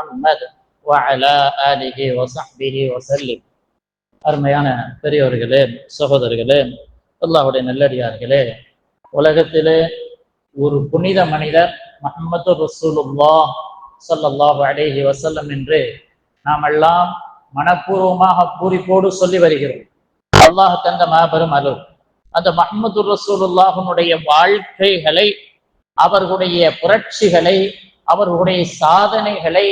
முஹம்மது அலிஹி வசஹ்பிஹி வசல்லிம் அருமையான பெரியவர்களே சகோதரர்களே அல்லாஹுடைய நல்லடியார்களே உலகத்திலே ஒரு புனித மனிதர் முகமது ரசூலுல்லா சல்லாஹு அலேஹி வசல்லம் என்று நாம் எல்லாம் மனப்பூர்வமாக பூரிப்போடு சொல்லி வருகிறோம். அல்லாஹ் தந்த மாபெரும் அலு அந்த மஹமது ரசூலுல்லாஹனுடைய வாழ்க்கைகளை அவர்களுடைய புரட்சிகளை அவர்களுடைய சாதனைகளை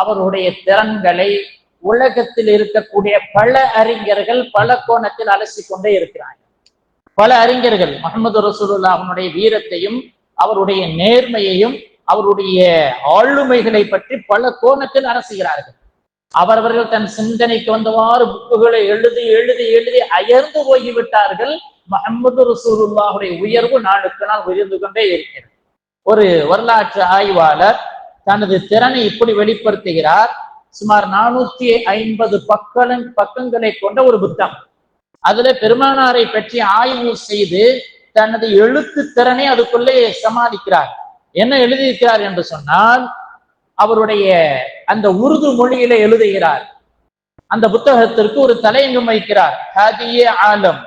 அவர்களுடைய திறன்களை உலகத்தில் இருக்கக்கூடிய பல அறிஞர்கள் பல கோணத்தில் அலசி கொண்டே இருக்கிறார்கள். பல அறிஞர்கள் முகமது ரசூலுல்லாஹனுடைய வீரத்தையும் அவருடைய நேர்மையையும் அவருடைய ஆளுமைகளை பற்றி பல கோணத்தில் அரசுகிறார்கள் அவரவர்கள் தன் சிந்தனைக்கு வந்தவாறு புக்குகளை எழுதி எழுதி எழுதி அயர்ந்து போய்விட்டார்கள். முகமது ரசூலுல்லாவுடைய உயர்வு நாளுக்கு நாள் உயர்ந்து கொண்டே இருக்கிறது. ஒரு வரலாற்று ஆய்வாளர் தனது திறனை இப்படி வெளிப்படுத்துகிறார். சுமார் நானூத்தி ஐம்பது பக்கம் பக்கங்களை கொண்ட ஒரு புத்தகம். அதுல பெருமானாரை பற்றி ஆய்வு செய்து தனது எழுத்து திறனை அதுக்குள்ளே சமாளிக்கிறார். என்ன எழுதியிருக்கிறார் என்று சொன்னால் அவருடைய அந்த உருது மொழியில எழுதுகிறார். அந்த புத்தகத்திற்கு ஒரு தலையங்கம் வைக்கிறார். ஹாதியே ஆலம்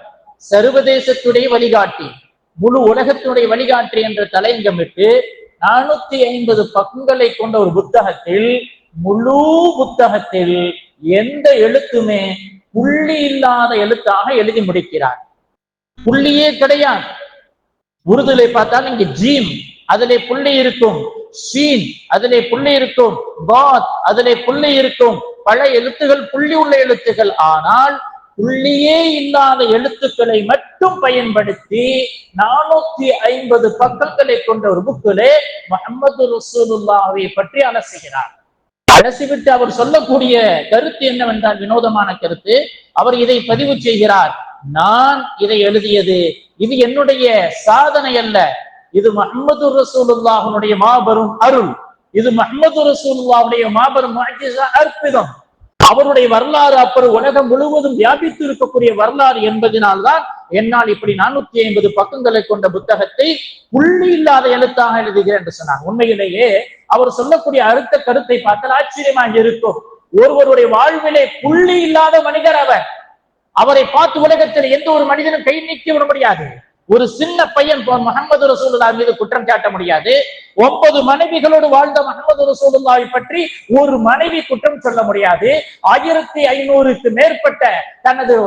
சர்வதேசத்துடைய வழிகாட்டி. முழு உலகத்தினுடைய வழிகாட்டி என்ற தலையங்கமிட்டு நானூத்தி ஐம்பது பக்கங்களை கொண்ட ஒரு புத்தகத்தில் முழு புத்தகத்தில் எந்த எழுத்துமே புள்ளி இல்லாத எழுத்தாக எழுதி முடிக்கிறார். புள்ளியே கிடையாது. உருதுலை பார்த்தால் இங்க ஜீம் அதிலே புள்ளி இருக்கும். ஷீன் அதிலே புள்ளி இருக்கும். பாத் அதிலே புள்ளி இருக்கும். பல எழுத்துகள் புள்ளி உள்ள எழுத்துகள். ஆனால் புள்ளியே இல்லாத எழுத்துக்களை மட்டும் பயன்படுத்தி நானூத்தி ஐம்பது பக்கங்களை கொண்ட ஒரு புக்கிலே முகமது ரசூலுல்லாவை பற்றி அலசுகிறார். அலசிவிட்டு அவர் சொல்லக்கூடிய கருத்து என்னவென்றால் வினோதமான கருத்து. அவர் இதை பதிவு செய்கிறார். நான் இதை எழுதியது. இது என்னுடைய சாதனை அல்ல. இது முகமது ரசூலுல்லாஹனுடைய மாபெரும் அருள். இது முகமது ரசூலுல்லாவுடைய மாபெரும் அற்புதம். அவருடைய வரலாறு அப்புறம் உலகம் முழுவதும் வியாபித்து இருக்கக்கூடிய வரலாறு என்பதனால்தான் என்னால் இப்படி நானூத்தி ஐம்பது பக்கங்களை கொண்ட புத்தகத்தை புள்ளி இல்லாத எழுத்தாக எழுதுகிறேன் என்று சொன்னார் உண்மையிலேயே அவர் சொல்லக்கூடிய அறுத்த கருத்தை பார்த்தால் ஆச்சரியமாக இருக்கும். ஒருவருடைய வாழ்விலே புள்ளி இல்லாத மனிதர் அவர். அவரை பார்த்து உலகத்தில் எந்த ஒரு மனிதனும் கை நீக்கி விட முடியாது. ஒரு சின்ன பையன் முகமது ரசூலுல்லா மீது குற்றம் சாட்ட முடியாது. ஒன்பது மனைவிகளோடு வாழ்ந்த முகமது ரசூலுல்லாவை பற்றி ஒரு மனைவி குற்றம் சொல்ல முடியாது. ஆயிரத்தி ஐநூறுக்கு மேற்பட்ட தனது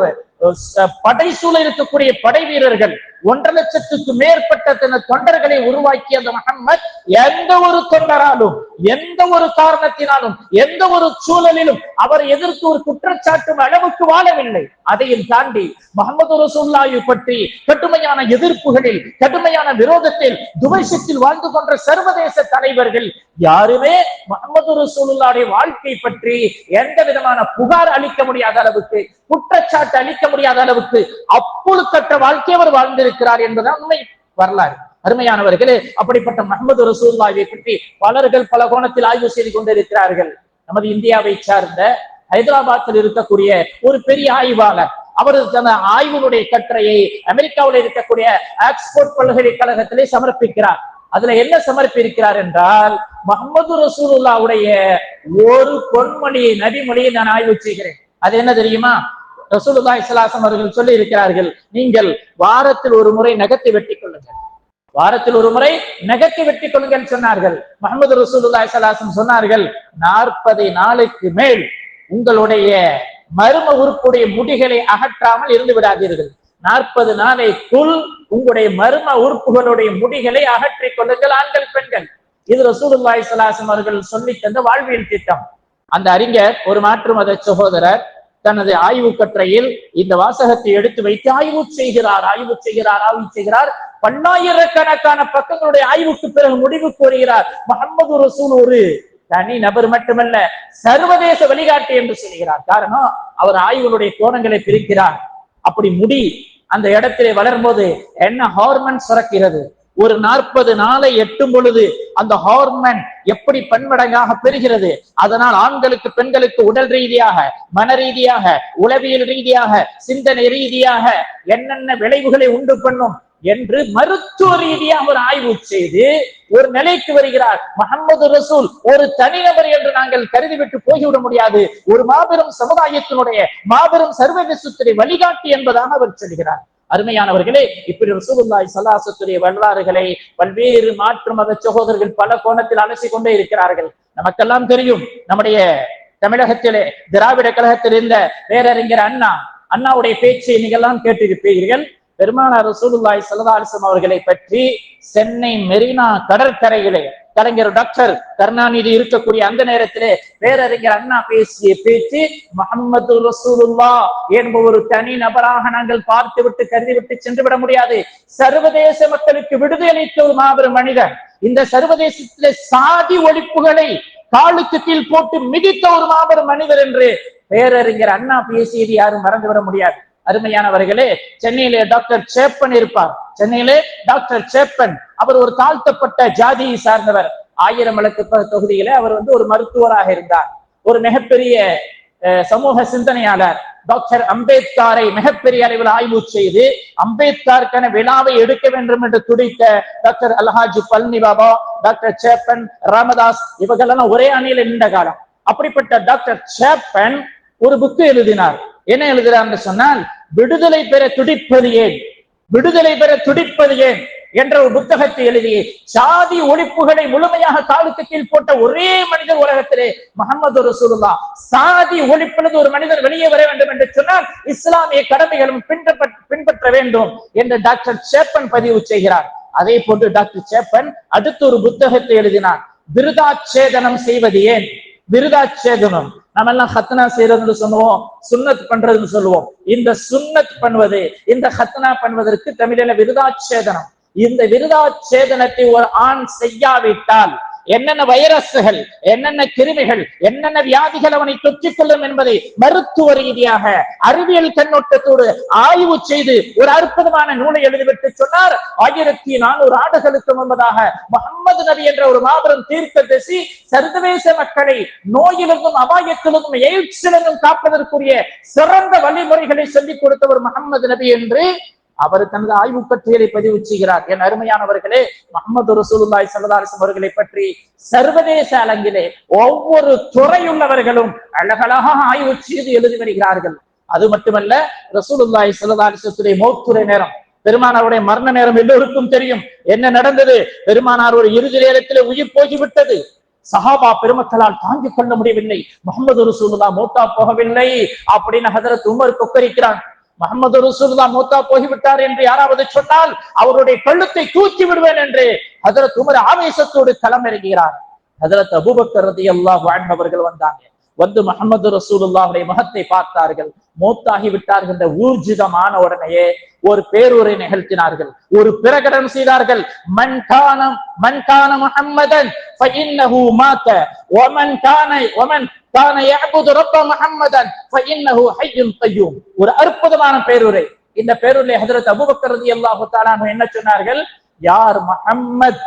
படைசூழ இருக்கக்கூடிய படை வீரர்கள் ஒன்றரை லட்சத்துக்கு மேற்பட்ட தனது தொண்டர்களை உருவாக்கிய அந்த முகம்மது எந்த ஒரு தொண்டராலும் எந்த ஒரு காரணத்தினாலும் எந்த ஒரு சூழலிலும் அவர் எதிர்த்து ஒரு குற்றச்சாட்டும் அளவுக்கு வாழவில்லை. அதையும் தாண்டி முகமது ரசூல்லாவை பற்றி கடுமையான எதிர்ப்புகளில் கடுமையான விரோதத்தில் துவைசத்தில் வாழ்ந்து கொண்ட சர்வதேச தலைவர்கள் யாருமே முகமது ரசூலுல்லாவுடைய வாழ்க்கை பற்றி எந்த விதமான புகார் அளிக்க முடியாத அளவுக்கு குற்றச்சாட்டு அளிக்க முடியாத அளவுக்கு அப்பொழுக்கற்ற வாழ்க்கை அவர் வாழ்ந்திருக்கிறார் என்பதுதான் உண்மை வரலாறு. அருமையானவர்களே அப்படிப்பட்ட முகமது ரசூல்லாவை பற்றி பலர்கள் பல கோணத்தில் ஆய்வு செய்து கொண்டிருக்கிறார்கள். நமது இந்தியாவை சார்ந்த ஹைதராபாத்தில் இருக்கக்கூடிய ஒரு பெரிய ஆய்வாளர். அவர் தன ஆய்வுடைய கட்டுரையை அமெரிக்காவில் இருக்கக்கூடிய ஆக்ஸ்போர்ட் பல்கலைக்கழகத்திலே சமர்ப்பிக்கிறார். அதுல என்ன சமர்ப்பிக்கிறார் என்றால் முகமது ரசூலுல்லாவுடைய ஒரு பொன்மொழியை நபிமொழியை நான் ஆய்வு செய்கிறேன். அது என்ன தெரியுமா? ரசூலுல்லா இஸ்லாசம் அவர்கள் சொல்லி இருக்கிறார்கள் நீங்கள் வாரத்தில் ஒரு முறை நகத்தை வெட்டிக் கொள்ளுங்கள். வாரத்தில் ஒரு முறை நகத்தை வெட்டிக் கொள்ளுங்கள் சொன்னார்கள். முகமது ரசூலுல்லா இஸ்லாசம் சொன்னார்கள் நாற்பது நாளுக்கு மேல் உங்களுடைய மர்ம உறுப்புடைய முடிகளை அகற்றாமல் இருந்து விடாதீர்கள். நாற்பது நாளைக்குள் உங்களுடைய மர்ம உறுப்புகளுடைய முடிகளை அகற்றிக் கொள்ளுங்கள் ஆண்கள் பெண்கள். இது ரசூலுல்லாய் சலாசம் அவர்கள் சொல்லி தந்த வாழ்வியல் திட்டம். அந்த அறிஞர் ஒரு மாற்று மத சகோதரர் தனது ஆய்வு கட்டுரையில் இந்த வாசகத்தை எடுத்து வைத்து ஆய்வு செய்கிறார் ஆய்வு செய்கிறார் ஆய்வு செய்கிறார். பல்லாயிரக்கணக்கான பக்கங்களுடைய ஆய்வுக்கு பிறகு முடிவு கூறுகிறார். முகமது ரசூல் ஒரு தனி நபர் மட்டுமல்ல சர்வதேச வழிகாட்டி என்று சொல்கிறார். காரணம் அவர் ஆய்வுகளுடைய கோணங்களை பிரிக்கிறார். அப்படி முடி அந்த இடத்திலே வளரும்போது என்ன ஹார்மன் சுரக்கிறது? ஒரு நாற்பது நாளை எட்டும் பொழுது அந்த ஹார்மன் எப்படி பன்மடங்காக பெறுகிறது? அதனால் ஆண்களுக்கு பெண்களுக்கு உடல் ரீதியாக மன ரீதியாக உளவியல் ரீதியாக சிந்தனை ரீதியாக என்னென்ன விளைவுகளை உண்டு பண்ணும்? என்று மருத்துவ ரீதியா அவர் ஆய்வு செய்து ஒரு நிலைக்கு வருகிறார். முகமது ரசூல் ஒரு தனிநபர் என்று நாங்கள் கருதிவிட்டு போய்விட முடியாது. ஒரு மாபெரும் சமுதாயத்தினுடைய மாபெரும் சர்வதேசத்துடைய வழிகாட்டி என்பதாக அவர் சொல்கிறார். அருமையானவர்களே இப்படி ரசூலுல்லாய் சல்லாசத்துடைய வரலாறுகளை பல்வேறு மாற்று மத சகோதரர்கள் பல கோணத்தில் அலசி கொண்டே இருக்கிறார்கள். நமக்கெல்லாம் தெரியும் நம்முடைய தமிழகத்திலே திராவிட கழகத்தில் இருந்த பேரறிஞர் அண்ணா அண்ணாவுடைய பேச்சை நீங்கெல்லாம் கேட்டிருப்பீர்கள். பெருமானார் ரசூலுல்லாய் ஸல்லல்லாஹு அவர்களை பற்றி சென்னை மெரினா கடற்கரையிலே கலைஞர் டாக்டர் கருணாநிதி இருக்கக்கூடிய அந்த நேரத்திலே பேரறிஞர் அண்ணா பேசிய பேச்சு முகமது ரசூலுல்லா என்ப ஒரு தனி நபராக நாங்கள் பார்த்து விட்டு கருதி விட்டு சென்று விட முடியாது. சர்வதேச மக்களுக்கு விடுதலை அளித்த ஒரு மாபெரும் மனிதன். இந்த சர்வதேசத்திலே சாதி ஒழிப்புகளை காலுக்கு கீழ் போட்டு மிதித்த ஒரு மாபெரும் மனிதர் என்று பேரறிஞர் அண்ணா பேசியது யாரும் மறந்துவிட முடியாது. அருமையானவர்களே சென்னையிலே டாக்டர் சேப்பன் இருப்பார். சென்னையிலே டாக்டர் சேப்பன் அவர் ஒரு தாழ்த்தப்பட்ட ஜாதியை சார்ந்தவர். ஆயிரம் விளக்கு தொகுதியில தொகுதியிலே அவர் வந்து ஒரு மருத்துவராக இருந்தார். ஒரு மிகப்பெரிய அஹ், சமூக சிந்தனையாளர். டாக்டர் அம்பேத்கரை மிகப்பெரிய அளவில் ஆய்வு செய்து அம்பேத்கருக்கான விழாவை எடுக்க வேண்டும் என்று துடித்த டாக்டர் அல்ஹாஜி பழனி பாபா டாக்டர் சேப்பன் ராமதாஸ் இவர்களெல்லாம் ஒரே அணியில் நின்ற காலம். அப்படிப்பட்ட டாக்டர் சேப்பன் ஒரு புக்கு எழுதினார். என்ன எழுதுறாருன்னு சொன்னால் விடுதலை பெற துடிப்பது ஏன்? விடுதலை பெற துடிப்பது ஏன்? என்ற ஒரு புத்தகத்தை எழுதி சாதி ஒழிப்புகளை முழுமையாக காலுக்கு கீழ் போட்ட ஒரே மனிதர் உலகத்திலே முகமது ரசூலுல்லா. சாதி ஒழிப்பிலிருந்து ஒரு மனிதர் வெளியே வர வேண்டும் என்று சொன்னால் இஸ்லாமிய கடமைகளும் பின்பற்ற பின்பற்ற வேண்டும் என்று டாக்டர் சேப்பன் பதிவு செய்கிறார். அதே போன்று டாக்டர் சேப்பன் அடுத்து ஒரு புத்தகத்தை எழுதினார். விருதாச்சேதனம் செய்வது ஏன்? விருதாச்சேதனம் நம்ம எல்லாம் ஹத்னா செய்யறதுன்னு சொல்லுவோம் சுண்ணத் பண்றதுன்னு சொல்லுவோம். இந்த சுண்ணத் பண்ணுவது இந்த ஹத்னா பண்ணுவதற்கு தமிழில விருதாட்சேதனம் இந்த விருதாச்சேதனத்தை ஒரு ஆண் செய்யாவிட்டால் என்னென்ன வைரஸ்கள் என்னென்ன கிருமிகள் என்னென்ன வியாதிகள் அவனை தொற்றிக் கொள்ளும் என்பதை மருத்துவ ரீதியாக அறிவியல் கண்ணோட்டத்தோடு ஆய்வு செய்து ஒரு அற்புதமான நூலை எழுதிவிட்டு சொன்னார். ஆயிரத்தி நானூறு ஆண்டுகளுக்கு முன்பதாக முகமது நபி என்ற ஒரு மாபெரும் தீர்க்க தசி சர்வதேச மக்களை நோயிலிருந்தும் அபாயத்திலிருந்தும் எய்ட்ஸிலிருந்தும் காப்பதற்குரிய சிறந்த வழிமுறைகளை சொல்லிக் கொடுத்தவர் முகமது நபி என்று அவர் தனது ஆய்வு பட்டியலை பதிவு செய்கிறார். என் அருமையானவர்களே முகமது ரசூலுல்லாய் ஸல்லல்லாஹு அவர்களை பற்றி சர்வதேச அலங்கிலே ஒவ்வொரு துறையுள்ளவர்களும் அழகழகாக ஆய்வு செய்து எழுதி வருகிறார்கள். அது மட்டுமல்ல ரசூலுல்லாஹி ஸல்லல்லாஹு அலைஹி மௌத்துரை நேரம். பெருமானாருடைய மரண நேரம் எல்லோருக்கும் தெரியும். என்ன நடந்தது? பெருமானார் ஒரு இறுதி நேரத்திலே உயிர் போய்விட்டது. சஹாபா பெருமக்களால் தாங்கிக் கொள்ள முடியவில்லை. முகமது ரசூலுல்லா மூத்தா போகவில்லை அப்படின்னு ஹதரத் உமர் கொக்கரிக்கிறான். முகமது ரசூல்லா மூத்தா போய்விட்டார் என்று யாராவது சொன்னால் அவருடைய கழுத்தை தூக்கி விடுவேன் என்று ஹதரத் உமர் ஆவேசத்தோடு களமிறங்குகிறார். ஹதரத் அபுபக்கர் ரதி அல்லாஹ் அவர்கள் வந்தாங்க. வந்து முகமது ரசூலுல்லாஹுடைய முகத்தை பார்த்தார்கள் மூத்தாகி விட்டார்கள் என்ற ஊர்ஜிதமான உடனேயே ஒரு பேரூரை நிகழ்த்தினார்கள் ஒரு பிரகடனம் செய்தார்கள் மன் கான மன் கான முஹம்மதன் ஃபஇன்னஹு மாத வமன் கான வமன் கான يعبد رب محمدا فانه حي قيوم ஒரு அற்புதமான பேருரை இந்த பேருரை ஹஜரத் அபூபக்கர் ரலியல்லாஹு தஆலா அன்ஹு என்ன சொன்னார்கள் யார் முஹம்மத்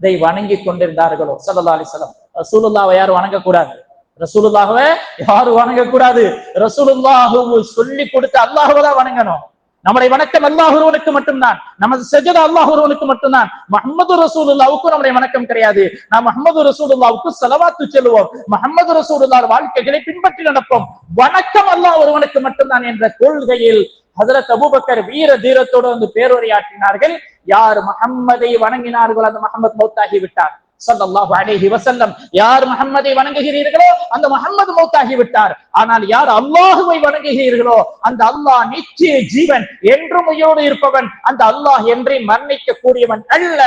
இதை வணங்கி கொண்டிருந்தார்களோ ஸல்லல்லாஹு அலைஹி வஸல்லம் ரசூலுல்லாஹ்வை யார் வணங்க கூடாது ரசூலுல்லாஹுவ யாரும் வணங்க கூடாது ரசூலுல்லாஹு சொல்லி கொடுத்து அல்லாஹ்வை வணங்கணும். நம்முடைய வணக்கம் அல்லாஹுருவனுக்கு மட்டும்தான். நமது சஜதா அல்லாஹுருவனுக்கு மட்டும்தான். மஹமது ரசூலுல்லாவுக்கு நம்முடைய வணக்கம் கிடையாது. நாம் மஹமது ரசூலுல்லாவுக்கு செலவாத்து செல்வோம் மஹமது ரசூலுல்லார் வாழ்க்கைகளை பின்பற்றி நடப்போம். வணக்கம் அல்லாஹ் ஒருவனுக்கு மட்டும்தான் என்ற கொள்கையில் ஹசரத் அபுபக்கர் வீர தீரத்தோடு வந்து பேருரையாற்றினார்கள் யார் மஹம்மதை வணங்கினார்கள் அந்த முஹம்மத் மௌத்தாகி விட்டார். சல்லாஹு அலேஹி வசல்லம் யார் முகம்மதை வணங்குகிறீர்களோ அந்த முகம்மது மௌத்தாகி விட்டார் ஆனால் யார் அல்லாஹுவை வணங்குகிறீர்களோ அந்த அல்லாஹ் நிச்சய ஜீவன் என்றும் உயிரோடு இருப்பவன் அந்த அல்லாஹ் என்றே மரணிக்க கூடியவன் அல்ல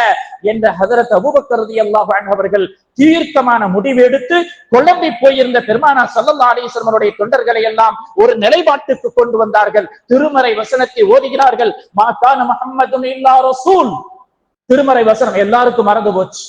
என்ற ஹதரத் அபூபக்கர் அல்லாஹ் அவர்கள் தீர்க்கமான முடிவு எடுத்து குழம்பி போயிருந்த பெருமானா சல்லல்லா அலிஸ்வரனுடைய தொண்டர்களை எல்லாம் ஒரு நிலைப்பாட்டுக்கு கொண்டு வந்தார்கள். திருமறை வசனத்தை ஓதுகிறார்கள். மாத்தான முகம்மதும் இல்லா ரசூல். திருமறை வசனம் எல்லாருக்கும் மறந்து போச்சு.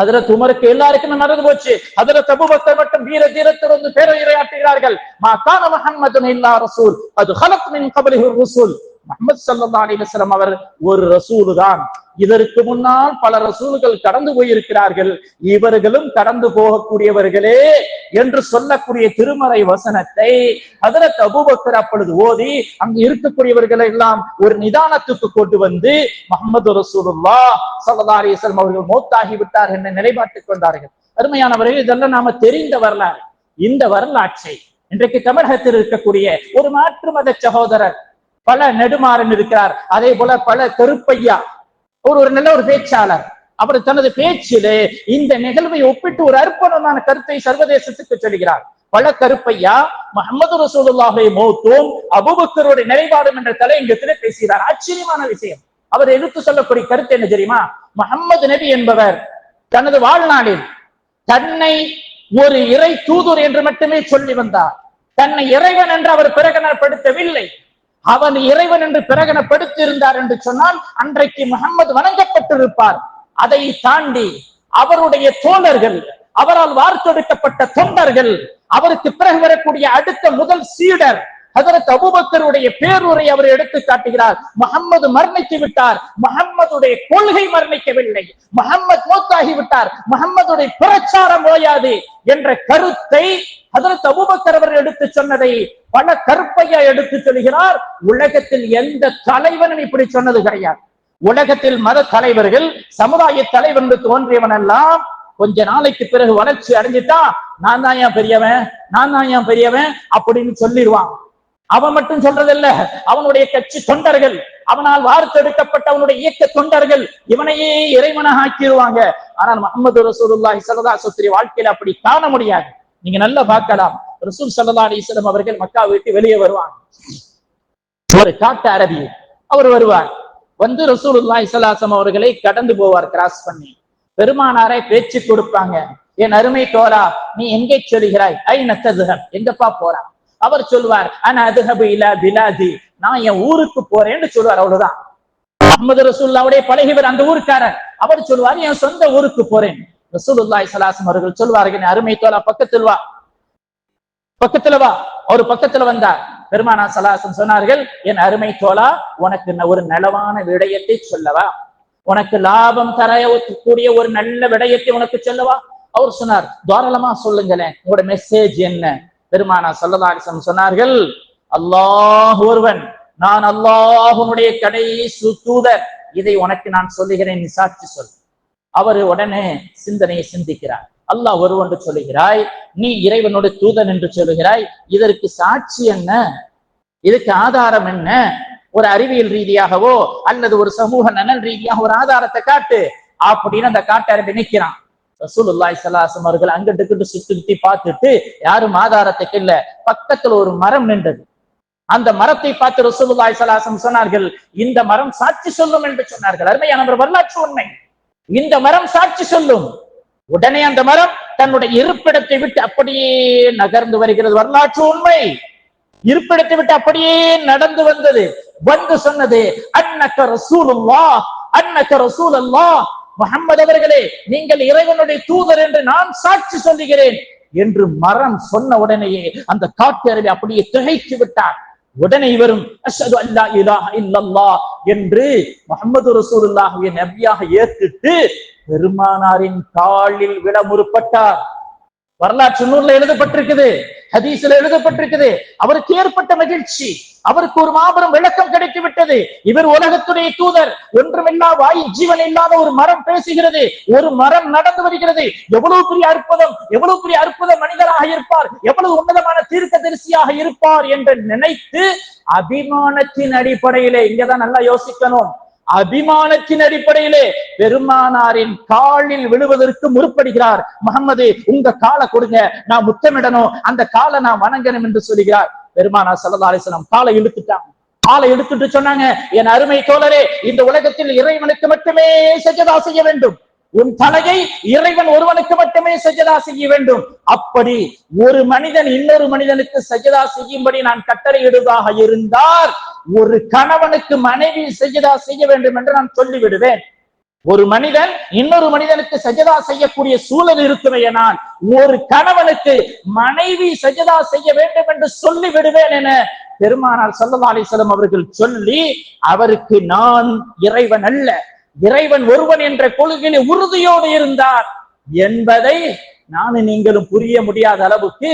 ஹதரத் உமருக்கு எல்லாருக்குமே மறந்து போச்சு. ஹதரத் அபூபக்கர் மட்டும் வீர தீரத்தில் வந்து பேரையாற்றுகிறார்கள் மா கான முஹம்மது இல்லா ரசூல் அது ஹலத் மின் கபலிஹு ரசூல். முஹம்மது சல்லா அலைஹி வஸல்லம் அவர் ஒரு ரசூலு தான். இதற்கு முன்னால் பல ரசூல்கள் கடந்து போயிருக்கிறார்கள். இவர்களும் கடந்து போகக்கூடியவர்களே. என்று சொல்லக்கூடிய திருமறை வசனத்தை ஹதரத் அபூபக்கர் அப்பொழுது ஓதி அங்கு இருக்கக்கூடியவர்களை எல்லாம் ஒரு நிதானத்துக்கு கொண்டு வந்து முகமது ரசூலுல்லா ஸல்லல்லாஹு அலைஹி அவர்கள் மௌத்தாகி விட்டார் என்ற நிலைப்பாட்டுக்கு வந்தார்கள் அருமையானவர்கள் இதெல்லாம் நாம தெரிந்த வரலாறு. இந்த வரலாற்றை இன்றைக்கு தமிழகத்தில் இருக்கக்கூடிய ஒரு மாற்று மத சகோதரர் பல நெடுமாறன் இருக்கிறார். அதே போல பல கருப்பையா ஒரு ஒரு நல்ல ஒரு பேச்சாளர். அவர் தனது பேச்சிலே இந்த நிகழ்வை ஒப்பிட்டு ஒரு அற்புதமான கருத்தை சர்வதேசத்துக்கு சொல்கிறார். பல கருப்பையா முகமது ரசூலுல்லாஹை மௌத்தும் அபுபக்கருடைய நிலைப்பாடும் என்ற தலையங்கத்திலே பேசுகிறார். ஆச்சரியமான விஷயம். அவர் எடுத்து சொல்லக்கூடிய கருத்து என்ன தெரியுமா? முகமது நபி என்பவர் தனது வாழ்நாளில் தன்னை ஒரு இறை தூதுர் என்று மட்டுமே சொல்லி வந்தார். தன்னை இறைவன் என்று அவர் பிரகடனப்படுத்தவில்லை. அவன் இறைவன் என்று பிரகடனப்படுத்தி இருந்தார் என்று சொன்னால் அன்றைக்கு முகமது வணங்கப்பட்டிருப்பார். அதை தாண்டி அவருடைய தோழர்கள் அவரால் வார்த்தெடுக்கப்பட்ட தொண்டர்கள் அவருக்கு பிறகு வரக்கூடிய அடுத்த முதல் சீடர் ஹதரத் அபுபக்கருடைய பேருரை அவர் எடுத்து காட்டுகிறார். முகம்மது மரணித்து விட்டார். முகம்மதுடைய கொள்கை மரணிக்கவில்லை. முகம்மது மூத்தாகி விட்டார். முகம்மதுடைய பிரச்சாரம் ஓயாது என்ற கருத்தை ஹதரத் அபுபக்கர் அவர் எடுத்து சொன்னதை பல கருப்பையா எடுத்து சொல்கிறார். உலகத்தில் எந்த தலைவனும் இப்படி சொன்னது கிடையாது. உலகத்தில் மத தலைவர்கள் சமுதாய தலைவர் என்று தோன்றியவன் எல்லாம் கொஞ்ச நாளைக்கு பிறகு வளர்ச்சி அடைஞ்சிட்டா நான் தான் ஏன் பெரியவன்? நான் தான் ஏன் பெரியவன்? அப்படின்னு சொல்லிடுவான். அவன் மட்டும் சொல்றதில்ல அவனுடைய கட்சி தொண்டர்கள் அவனால் வார்த்தெடுக்கப்பட்ட அவனுடைய இயக்க தொண்டர்கள் இவனையே இறைவனாக ஆக்கிடுவாங்க ஆனால் முகமது ரசூலுல்லாஹி ஸல்லல்லாஹு சுத்திரி வாழ்க்கையில அப்படி காண முடியாது. நீங்க நல்லா பார்க்கலாம். ரசூல் சல்லா அலிஸ்லம் அவர்கள் மக்கா விட்டு வெளியே வருவாங்க. ஒரு காட்டு அரபி அவர் வருவார். வந்து ரசூலுல்லா இசலாசம் அவர்களை கடந்து போவார் கிராஸ் பண்ணி. பெருமானாரை பேச்சு கொடுப்பாங்க. என் அருமை தோரா நீ எங்கே சொல்கிறாய்? ஐ நத்ததுகம் எங்கப்பா போறா அவர் சொல்வார் ஆனா அதுஹபு இலா பிலாதி. நான் என் ஊருக்கு போறேன்னு சொல்லுவார் அவ்வளவுதான். அஹமது ரசூல்லாவுடைய பழகிவர் அந்த ஊருக்காரர். அவர் சொல்வார் என் சொந்த ஊருக்கு போறேன். ரசூலுல்லா இசலாசம் அவர்கள் சொல்வார்கள் என் அருமை தோலா பக்கத்தில் வா. பக்கத்துல வா. அவர் பக்கத்துல வந்தார். பெருமானா சலாசன் சொன்னார்கள் என் அருமை தோலா உனக்கு ஒரு நலவான விடயத்தை சொல்லவா? உனக்கு லாபம் தரக்கூடிய ஒரு நல்ல விடயத்தை உனக்கு சொல்லவா? அவர் சொன்னார் தாராளமா சொல்லுங்களேன் உங்களோட மெசேஜ் என்ன? பெருமானா சல்லதாசன் சொன்னார்கள் அல்லாஹ் ஒருவன் நான் அல்லாஹுனுடைய கடைசி தூதர் இதை உனக்கு நான் சொல்லுகிறேன் நீ சாட்சி சொல். அவர் உடனே சிந்தனையை சிந்திக்கிறார். அல்லாஹ் ஒருவன் சொல்லுகிறாய் நீ இறைவனுடைய தூதன் என்று சொல்லுகிறாய். இதற்கு சாட்சி என்ன? இதுக்கு ஆதாரம் என்ன? ஒரு அறிவியல் ரீதியாகவோ அல்லது ஒரு சமூக நலன் ரீதியாக ஒரு ஆதாரத்தை காட்டு அப்படின்னு அந்த காட்டாரம்பி நிக்கிறான் ரசூலுல்லாய் சலாசம் அவர்கள் அங்கிட்டு இங்கிட்டு சுத்தி சுத்தி பார்த்துட்டு யாரும் ஆதாரத்துக்கு இல்ல. பக்கத்துல ஒரு மரம் நின்றது. அந்த மரத்தை பார்த்து ரசூலுல்லாய் சலாசம் சொன்னார்கள் இந்த மரம் சாட்சி சொல்லும் என்று சொன்னார்கள். அருமையான வரலாற்று உண்மை. இந்த மரம் சாட்சி சொல்லும். உடனே அந்த மரம் தன்னுடைய இருப்பிடத்தை விட்டு அப்படியே நகர்ந்து வருகிறது. வரலாற்று உண்மை. இருப்பிடத்தை விட்டு அப்படியே நடந்து வந்தது. வந்து சொன்னது அன்னக்க ரசூலுல்லா அன்னக்க ரசூலல்லா முஹம்மது அவர்களே நீங்கள் இறைவனுடைய தூதர் என்று நான் சாட்சி சொல்லுகிறேன். என்று மரம் சொன்ன உடனேயே அந்த காட்டு அருவி அப்படியே திகைத்து விட்டார். உடனே இவரும் அஷது அல்லா இலாஹ இல்லல்லா என்று முகமது ரசூலுல்லாஹ்வை நபியாக ஏற்றுட்டு பெருமானாரின் காலில் விட முற்பட்டார். வரலாற்று நூல்ல எழுதப்பட்டிருக்குது ஹதீஸ்ல எழுதப்பட்டிருக்குது. அவருக்கு ஏற்பட்ட மகிழ்ச்சி அவருக்கு ஒரு மாபெரும் விளக்கம் கிடைத்து விட்டது. இவர் உலகத்துடைய தூதர் ஒன்றுமில்லா வாய் ஜீவன் இல்லாத ஒரு மரம் பேசுகிறது. ஒரு மரம் நடந்து வருகிறது. எவ்வளவு பெரிய அற்புதம் எவ்வளவு பெரிய அற்புத மனிதராக இருப்பார் எவ்வளவு உன்னதமான தீர்க்க தரிசியாக இருப்பார் என்று நினைத்து அபிமானத்தின் அடிப்படையிலே இங்கதான் நல்லா யோசிக்கணும். அபிமானத்தின் அடிப்படையிலே பெருமானாரின் காலில் விழுவதற்கு முற்படுகிறார். முகமது உங்க காலை கொடுங்க. நான் முத்தமிடணும். அந்த காலை நான் வணங்கணும் என்று சொல்கிறார் பெருமானார் சல்லா அலிஸ்லாம் காலை இழுத்துட்டான் காலை எடுத்துட்டு சொன்னாங்க என் அருமை தோழரே இந்த உலகத்தில் இறைவனுக்கு மட்டுமே சஜதா செய்ய வேண்டும். உன் தலையை இறைவன் ஒருவனுக்கு மட்டுமே சஜதா செய்ய வேண்டும். அப்படி ஒரு மனிதன் இன்னொரு மனிதனுக்கு சஜதா செய்யும்படி நான் கட்டளையிடுவதாக இருந்தால் ஒரு கணவனுக்கு மனைவி சஜதா செய்ய வேண்டும் என்று நான் சொல்லிவிடுவேன். ஒரு மனிதன் இன்னொரு மனிதனுக்கு சஜதா செய்யக்கூடிய சூழல் இருக்குமையானால் ஒரு கணவனுக்கு மனைவி சஜதா செய்ய வேண்டும் என்று சொல்லி விடுவேன் என பெருமானார் சல்லா அலிசலம் அவர்கள் சொல்லி அவருக்கு நான் இறைவன் அல்ல. இறைவன் ஒருவன் என்ற கொள்கையில் உறுதியோடு இருந்தார் என்பதை நானும் நீங்களும் புரிய முடியாத அளவுக்கு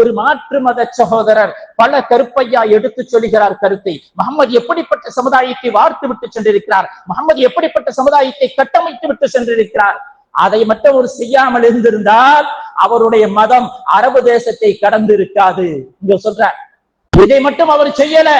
ஒரு மாற்று மத சகோதரர் பல கருப்பையா எடுத்து சொல்லுகிறார் கருத்தை. முகமது எப்படிப்பட்ட சமுதாயத்தை வார்த்து விட்டு சென்றிருக்கிறார்? முகமது எப்படிப்பட்ட சமுதாயத்தை கட்டமைத்து விட்டு சென்றிருக்கிறார்? அதை மட்டும் ஒரு செய்யாமல் இருந்திருந்தால் அவருடைய மதம் அரபு தேசத்தை கடந்து இருக்காது இங்க சொல்ற இதை மட்டும் அவர் செய்யல.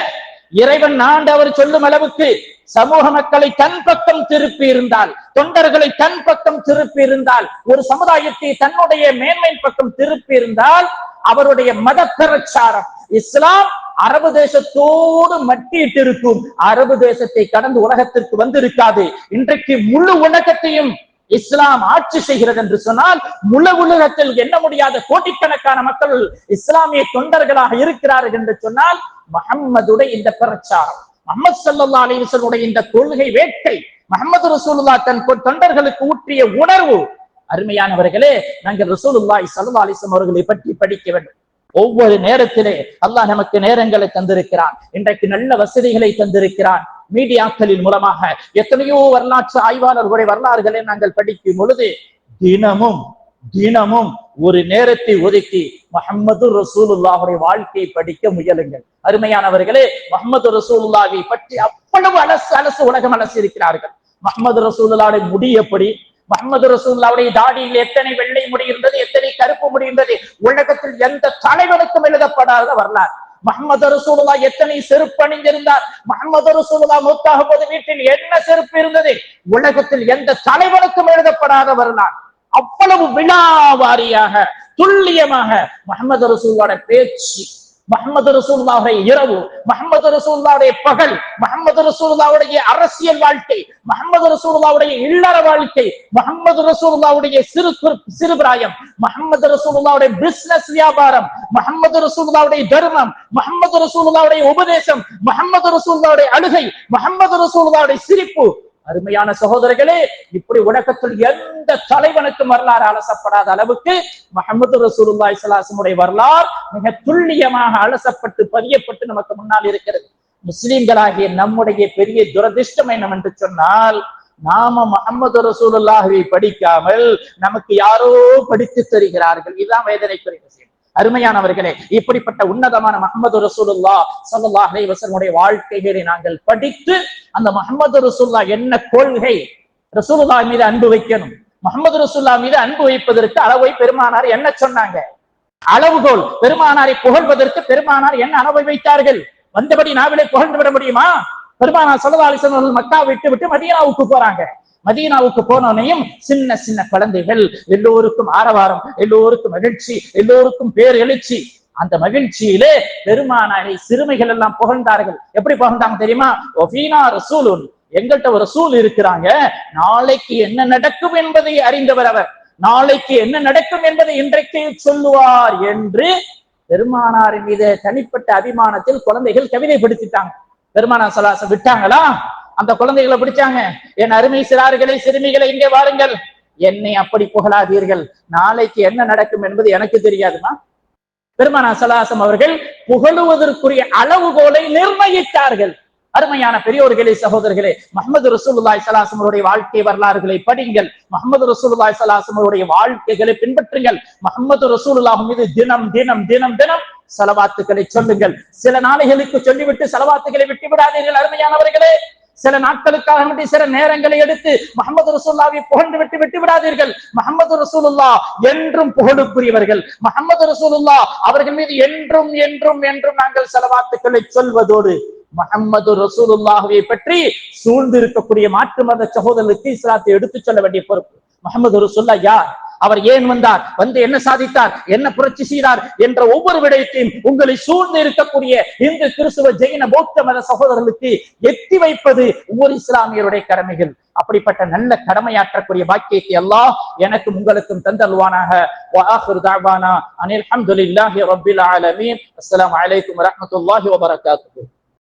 இறைவன் ஆண்டவர் அவர் சொல்லும் அளவுக்கு சமூக மக்களை தன் பக்கம் திருப்பி இருந்தால் தொண்டர்களை தன் பக்கம் திருப்பி இருந்தால் ஒரு சமுதாயத்தை தன்னுடைய மேன்மை பக்கம் திருப்பி இருந்தால் அவருடைய மத பிரச்சாரம் இஸ்லாம் அரபு தேசத்தோடு மட்டியிட்டு இருக்கும் அரபு தேசத்தை கடந்து உலகத்திற்கு வந்திருக்காது. இன்றைக்கு முழு உலகத்தையும் இஸ்லாம் ஆட்சி செய்கிறது என்று சொன்னால் முழு உலகத்தில் எண்ண முடியாத கோடிக்கணக்கான மக்கள் இஸ்லாமிய தொண்டர்களாக இருக்கிறார்கள் என்று சொன்னால் முகம்மதுடைய இந்த பிரச்சாரம். முகமது சல்லா அலிவசனுடைய இந்த கொள்கை வேட்கை முகமது ரசூலுல்லா தன் தொண்டர்களுக்கு ஊற்றிய உணர்வு. அருமையானவர்களே நாங்கள் ரசூலுல்லாய் சல்லா அலிசம் அவர்களை பற்றி படிக்க வேண்டும். ஒவ்வொரு நேரத்திலே அல்லாஹ் நமக்கு நேரங்களை தந்திருக்கிறான். இன்றைக்கு நல்ல வசதிகளை தந்திருக்கிறான். மீடியாக்களின் மூலமாக எத்தனையோ வரலாற்று ஆய்வாளர்களுடைய வரலாறுகளை நாங்கள் படிக்கும் பொழுது தினமும் தினமும் ஒரு நேரத்தை ஒதுக்கி முகமது ரசூலுல்லாவுடைய வாழ்க்கையை படிக்க முயலுங்கள். அருமையானவர்களே முகமது ரசூலுல்லாவை பற்றி அவ்வளவு அலசு அலசு உலகம் அலசி இருக்கிறார்கள். முகமது ரசூலுல்லாவுடைய முடி எப்படி? முகமது ரசூல்லாவுடைய தாடியில் எத்தனை வெள்ளை முடி இருந்தது? எத்தனை கருப்பு முடி இருந்தது? உலகத்தில் எந்த தலைவனுக்கும் எழுதப்படாத வரலாறு. மஹமது ரசூலுல்லா எத்தனை செருப்பு அணிந்திருந்தார் மஹமது ரசூலுல்லா மூத்தாக போது வீட்டில் என்ன செருப்பு இருந்தது? உலகத்தில் எந்த தலைவனுக்கும் எழுதப்படாத வரலாறு அவ்வளவு விழாவாரியாக துல்லியமாக முகமது ரசூலோட பேச்சு முகமது ரசூல்லாவுடைய இரவு முகமது ரசூல்லாவுடைய பகல் முகமது ரசூல்லாவுடைய அரசியல் வாழ்க்கை முகமது ரசூல்லாவுடைய இல்லற வாழ்க்கை முகமது ரசூல்லாவுடைய சிறு சிறுபிராயம் முகமது ரசூல்லாவுடைய பிசினஸ் வியாபாரம் முகமது ரசூல்லாவுடைய தர்மம் முகமது ரசூல்லாவுடைய உபதேசம் முகமது ரசூல்லாவுடைய அழுகை முகமது ரசூல்லாவுடைய சிரிப்பு அருமையான சகோதரர்களே இப்படி உலகத்தில் எந்த தலைவனுக்கும் வரலாறு அலசப்படாத அளவுக்கு முகமது ரசூலுல்லாய் சலாசமுடைய வரலாறு மிக துல்லியமாக அலசப்பட்டு பதியப்பட்டு நமக்கு முன்னால் இருக்கிறது. முஸ்லிம்களாகிய நம்முடைய பெரிய துரதிர்ஷ்டம் என்னவென்று சொன்னால் நாம முகமது ரசூலுல்லாஹை படிக்காமல் நமக்கு யாரோ படித்து தருகிறார்கள். இதுதான் வேதனைக்குரிய விஷயம். அருமையானவர்களே இப்படிப்பட்ட உன்னதமான மஹமது ரசூலுல்லா சல்லா அலைவசனுடைய வாழ்க்கைகளை நாங்கள் படித்து அந்த மஹமது ரசூல்லா என்ன கொள்கை? ரசூலுல்லா மீது அன்பு வைக்கணும். முகமது ரசூல்லா மீது அன்பு வைப்பதற்கு அளவை பெருமானார் என்ன சொன்னாங்க? அளவுகோல். பெருமானாரை புகழ்வதற்கு பெருமானார் என்ன அளவை வைத்தார்கள்? வந்தபடி நாவிலே புகழ்ந்து விட முடியுமா? பெருமானார் சல்லா அலிசன் அவர்கள் மக்கா விட்டு விட்டு மதியனாவுக்கு போறாங்க. மதீனாவுக்கு போனோனையும் சின்ன சின்ன குழந்தைகள் எல்லோருக்கும் ஆரவாரம் எல்லோருக்கும் மகிழ்ச்சி எல்லோருக்கும் பேர் எழுச்சி. அந்த மகிழ்ச்சியிலே பெருமானாரை சிறுமைகள் எல்லாம் புகழ்ந்தார்கள். எப்படி புகழ்ந்தாங்க தெரியுமா? ஒஃபீனா ரசூலுன். எங்கள்கிட்ட ஒரு ரசூல் இருக்கிறாங்க. நாளைக்கு என்ன நடக்கும் என்பதை அறிந்தவர் அவர். நாளைக்கு என்ன நடக்கும் என்பதை இன்றைக்கு சொல்லுவார் என்று பெருமானாரின் மீது தனிப்பட்ட அபிமானத்தில் குழந்தைகள் கவிதைப்படுத்திட்டாங்க. பெருமானா சலாசம் விட்டாங்களா? அந்த குழந்தைகளை பிடிச்சாங்க. என் அருமை சிறார்களை சிறுமிகளை இங்கே வாருங்கள். என்னை அப்படி புகழாதீர்கள். நாளைக்கு என்ன நடக்கும் என்பது எனக்கு தெரியாதுமா? பெருமானா சலாசம் அவர்கள் புகழுவதற்குரிய அளவுகோலை நிர்ணயித்தார்கள். அருமையான பெரியோர்களே சகோதரர்களே முகமது ரசூலுல்லாய் சலாசம் அவருடைய வாழ்க்கை வரலாறுகளை படிங்கள். முகமது ரசூலுல்லாய் சலாசம் அவருடைய வாழ்க்கைகளை பின்பற்றுங்கள். முகமது ரசூலுல்லாஹ் மீது தினம் தினம் தினம் தினம் செலவாத்துக்களை சொல்லுங்கள். சில நாளைகளுக்கு சொல்லிவிட்டு செலவாத்துக்களை விட்டு விடாதீர்கள் அருமையானவர்களே. சில நாட்களுக்காக வேண்டி சில நேரங்களை எடுத்து முகமது ரசூல்லாவை புகழ்ந்து விட்டு விட்டு விடாதீர்கள். முகமது ரசூலுல்லா என்றும் புகழுக்குரியவர்கள். முகமது ரசூலுல்லா அவர்கள் மீது என்றும் என்றும் என்றும் நாங்கள் செலவாத்துக்களை சொல்வதோடு முகமது ரசூலுல்லாஹுவை பற்றி சூழ்ந்து இருக்கக்கூடிய மாற்று மத சகோதரர்களுக்கு இஸ்லாத்தை எடுத்துச் சொல்ல வேண்டிய பொறுப்பு. முகமது ரசூல்லா யார்? அவர் ஏன் வந்தார்? வந்து என்ன சாதித்தார்? என்ன புரட்சி செய்தார்? என்ற ஒவ்வொரு விடயத்தையும் உங்களை சூழ்ந்து இருக்கக்கூடிய இந்து கிறிஸ்துவ ஜெயின பௌத்த மத சகோதரர்களுக்கு எத்தி வைப்பது ஒவ்வொரு இஸ்லாமியருடைய கடமைகள். அப்படிப்பட்ட நல்ல கடமையாற்றக்கூடிய பாக்கியத்தை எல்லாம் எனக்கும் உங்களுக்கும் தந்தல்வானாக அனில் அஹமதுல்லாஹி ரபில் ஆலமீன். அஸ்லாம் வலைக்கம் வரமத்துல்லாஹி வபரகாத்துஹு.